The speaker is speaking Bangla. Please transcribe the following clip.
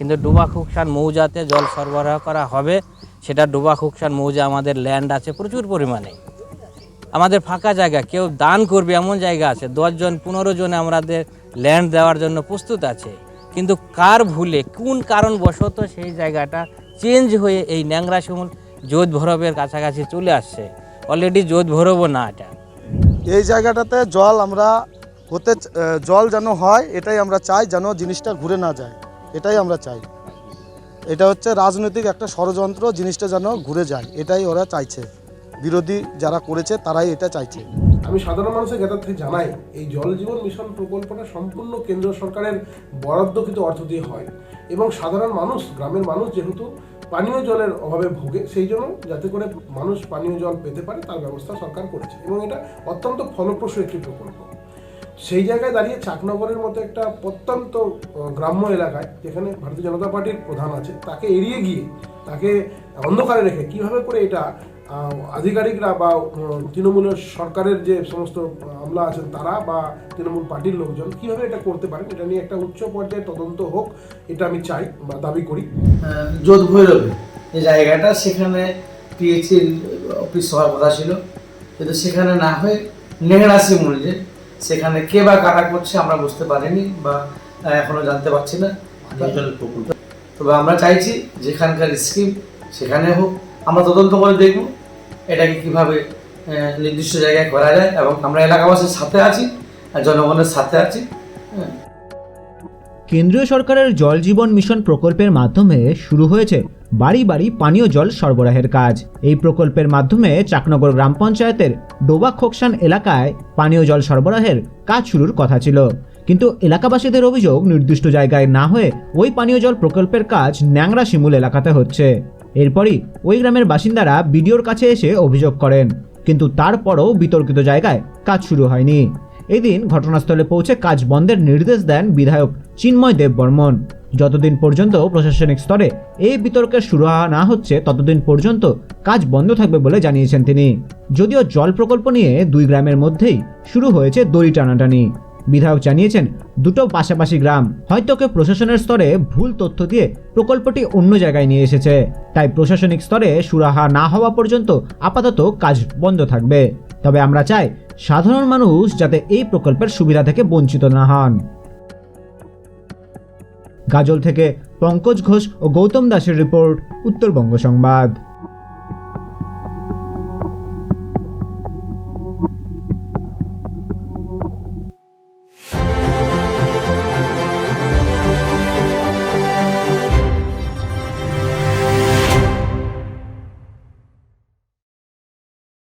কিন্তু ডুবা খুকসান মৌজাতে জল সরবরাহ করা হবে। সেটা ডুবা খুকসান মৌজা আমাদের ল্যান্ড আছে প্রচুর পরিমাণে। আমাদের ফাঁকা জায়গা, কেউ দান করবে এমন জায়গা আছে দশজন পনেরো জনে আমাদের ল্যান্ড দেওয়ার জন্য প্রস্তুত আছে। কিন্তু কার ভুলে, কোন কারণবশত সেই জায়গাটা চেঞ্জ হয়ে এই ন্যাংরা শিমুল জোধ ভরবের কাছাকাছি চলে আসছে। অলরেডি জোধ ভরবও না এটা। এই জায়গাটাতে জল আমরা হতে জল যেন হয়, এটাই আমরা চাই যেন জিনিসটা ঘুরে না যায়। এটাই আমরা চাই। এটা হচ্ছে রাজনৈতিক একটা ষড়যন্ত্র, জিনিসটা যেন ঘুরে যায়। এটাই ওরা চাইছে। বিরোধী যারা করেছে, তারাই এটা চাইছে। আমি সাধারণ মানুষের জ্ঞাতার্থে জানাই, এই জল জীবন মিশন প্রকল্পটা সম্পূর্ণ কেন্দ্র সরকারের বরাদ্দকৃত অর্থ দিয়ে হয়। এবং সাধারণ মানুষ, গ্রামের মানুষ যেহেতু পানীয় জলের অভাবে ভোগে, সেই জন্য যাতে করে মানুষ পানীয় জল পেতে পারে, তার ব্যবস্থা সরকার করেছে। এবং এটা অত্যন্ত ফলপ্রসূ একটি প্রকল্প। সেই জায়গায় দাঁড়িয়ে চাকনগরের মতো একটা প্রত্যন্ত গ্রাম্য এলাকায় যেখানে ভারতীয় জনতা পার্টির প্রধান আছে, তাকে এড়িয়ে গিয়ে, তাকে অন্ধকারে রেখে কীভাবে করে এটা আধিকারিকরা বা তৃণমূলের সরকারের যে সমস্ত আমলা আছেন তারা বা তৃণমূল পার্টির লোকজন কীভাবে এটা করতে পারেন, এটা নিয়ে একটা উচ্চ পর্যায়ে তদন্ত হোক, এটা আমি চাই বা দাবি করি। যোধ ভৈরবে যে জায়গাটা, সেখানে পিএইচির অফিস হওয়ার কথা ছিল। কিন্তু সেখানে না হয়ে নেহড়া শিমুল যে সেখানে কে বা কারা করছে আমরা বুঝতে পারিনি বা এখনও জানতে পারছি না। তবে আমরা চাইছি যেখানকার স্কিম সেখানে হোক। আমরা তদন্ত করে দেখব এটাকে কীভাবে নির্দিষ্ট জায়গায় করা যায় এবং আমরা এলাকাবাসীর সাথে আছি আর জনগণের সাথে আছি। হ্যাঁ কেন্দ্রীয় সরকারের জল জীবন মিশন প্রকল্পের মাধ্যমে শুরু হয়েছে বাড়ি বাড়ি পানীয় জল সরবরাহের কাজ। এই প্রকল্পের মাধ্যমে চাকনগর গ্রাম পঞ্চায়েতের ডোবা খোকসান এলাকায় পানীয় জল সরবরাহের কাজ শুরুর কথা ছিল। কিন্তু এলাকাবাসীদের অভিযোগ নির্দিষ্ট জায়গায় না হয়ে ওই পানীয় জল প্রকল্পের কাজ ন্যাংরা শিমুল এলাকাতে হচ্ছে। এরপরই ওই গ্রামের বাসিন্দারা বিডিওর কাছে এসে অভিযোগ করেন। কিন্তু তারপরও বিতর্কিত জায়গায় কাজ শুরু হয়নি। এদিন ঘটনাস্থলে পৌঁছে কাজ বন্ধের নির্দেশ দেন বিধায়ক চিন্ময় দেব বর্মন যতদিন পর্যন্ত প্রশাসনিক স্তরে এই বিতর্কের শুরু না হচ্ছে, ততদিন পর্যন্ত কাজ বন্ধ থাকবে বলে জানিয়েছেন তিনি। যদিও জল প্রকল্প নিয়ে দুই গ্রামের মধ্যেই শুরু হয়েছে দড়ি টানাটানি। বিধায়ক জানিয়েছেন, দুটো পাশাপাশি গ্রাম। হয়তো কেউ প্রশাসনের স্তরে ভুল তথ্য দিয়ে প্রকল্পটি অন্য জায়গায় নিয়ে এসেছে। তাই প্রশাসনিক স্তরে সুরাহা না হওয়া পর্যন্ত আপাতত কাজ বন্ধ থাকবে। তবে আমরা চাই সাধারণ মানুষ যাতে এই প্রকল্পের সুবিধা থেকে বঞ্চিত না হন। গাজল থেকে পঙ্কজ ঘোষ ও গৌতম দাসের রিপোর্ট উত্তরবঙ্গ সংবাদ।